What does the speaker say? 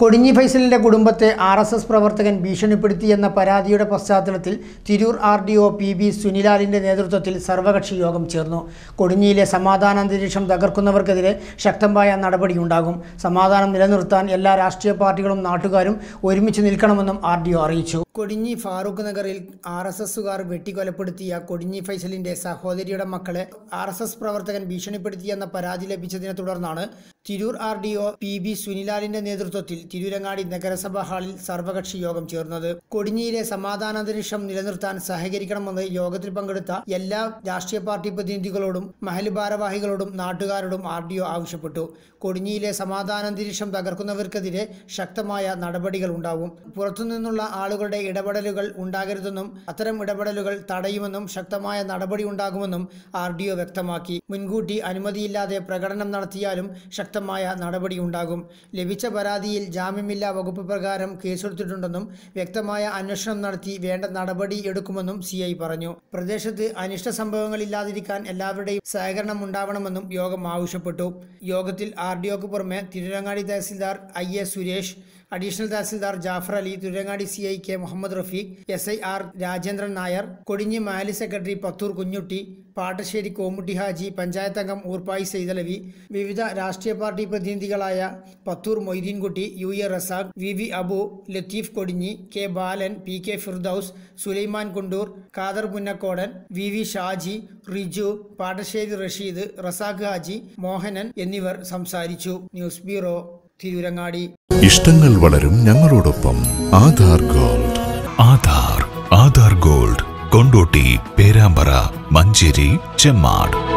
കൊടിഞ്ഞി ഫൈസലിന്റെ കുടുംബത്തെ R S S പ്രവർത്തകൻ ഭീഷണിപ്പെടുത്തിയെന്ന പരാതിയുടെ പശ്ചാത്തലത്തിൽ Tirur R D O P B സുനിലാലിന്റെ നേതൃത്വത്തിൽ സർവകക്ഷി യോഗം ചേർന്നു. കൊടിഞ്ഞിയിലെ സമാധാനാന്തരീക്ഷം തകർക്കുന്നവർക്കെതിരെ ശക്തമായ നടപടിയുണ്ടാകും. സമാധാനം നിലനിർത്താൻ എല്ലാ രാഷ്ട്രീയ പാർട്ടികളും നാട്ടുകാരും ഒരുമിച്ച് നിൽക്കണമെന്നും ആർ ഡി ഒ അറിയിച്ചു. കൊടിഞ്ഞി ഫാറൂഖ് നഗറിൽ ആർ എസ് എസുകാർ വെട്ടിക്കൊലപ്പെടുത്തിയ കൊടിഞ്ഞി ഫൈസലിന്റെ സഹോദരിയുടെ മക്കളെ ആർ എസ് എസ് പ്രവർത്തകൻ ഭീഷണിപ്പെടുത്തിയെന്ന പരാതി ലഭിച്ചതിനെ തുടർന്നാണ് Tirur R D O P B സുനിലാലിന്റെ നേതൃത്വത്തിൽ തിരൂരങ്ങാടി നഗരസഭാ ഹാളിൽ സർവകക്ഷി യോഗം ചേർന്നത്. കൊടിഞ്ഞിയിലെ സമാധാനാന്തരീക്ഷം നിലനിർത്താൻ സഹകരിക്കണമെന്ന് യോഗത്തിൽ പങ്കെടുത്ത എല്ലാ രാഷ്ട്രീയ പാർട്ടി പ്രതിനിധികളോടും മഹൽ ഭാരവാഹികളോടും നാട്ടുകാരോടും ആർ ഡി ഒ ആവശ്യപ്പെട്ടു. കൊടിഞ്ഞിയിലെ സമാധാനാന്തരീക്ഷം തകർക്കുന്നവർക്കെതിരെ ശക്തമായ നടപടികൾ ഉണ്ടാവും. പുറത്തുനിന്നുള്ള ആളുകളുടെ ഇടപെടലുകൾ ഉണ്ടാകരുതെന്നും അത്തരം ഇടപെടലുകൾ തടയുമെന്നും ശക്തമായ നടപടി ഉണ്ടാകുമെന്നും ആർ ഡി ഒ വ്യക്തമാക്കി. മുൻകൂട്ടി അനുമതിയില്ലാതെ പ്രകടനം നടത്തിയാലും ശക്തമായ നടപടി ഉണ്ടാകും. ലഭിച്ച പരാതിയിൽ ജാമ്യമില്ലാ വകുപ്പ് പ്രകാരം കേസെടുത്തിട്ടുണ്ടെന്നും വ്യക്തമായ അന്വേഷണം നടത്തി വേണ്ട നടപടി എടുക്കുമെന്നും സി പറഞ്ഞു. പ്രദേശത്ത് അനിഷ്ട സംഭവങ്ങളില്ലാതിരിക്കാൻ എല്ലാവരുടെയും സഹകരണം ഉണ്ടാവണമെന്നും യോഗം ആവശ്യപ്പെട്ടു. യോഗത്തിൽ ആർ ഡി ഒക്ക് പുറമെ Tirurangadi tahsildar I A Suresh additional tahsildar Jafar Ali Turangadi C I K Muhammad Rafeeq S I R Rajendran Nair Kodinhi Mali secretary Pathur Kunhutty Pattasseri Komutty Haji panchayat അംഗം ഊർപ്പായി സെയ്തലവി വിവിധ രാഷ്ട്രീയ party പ്രതിനിധികളായ Pathur Moideenkutty U A Razak V V Abu Latheef Kodinhi K Balan P K Firdous Sulaiman Kundoor Khader Punnakodan V V Shaji Riju Pattasseri Rasheed Razak Haji Mohanan എന്നിവർ സംസാരിച്ചു. News bureau Tirurangadi. ഇഷ്ടങ്ങൾ വളരും ഞങ്ങളോടൊപ്പം Aadhaar gold. Aadhaar Aadhaar gold. Kondotty Perambra Manjeri Chemmad.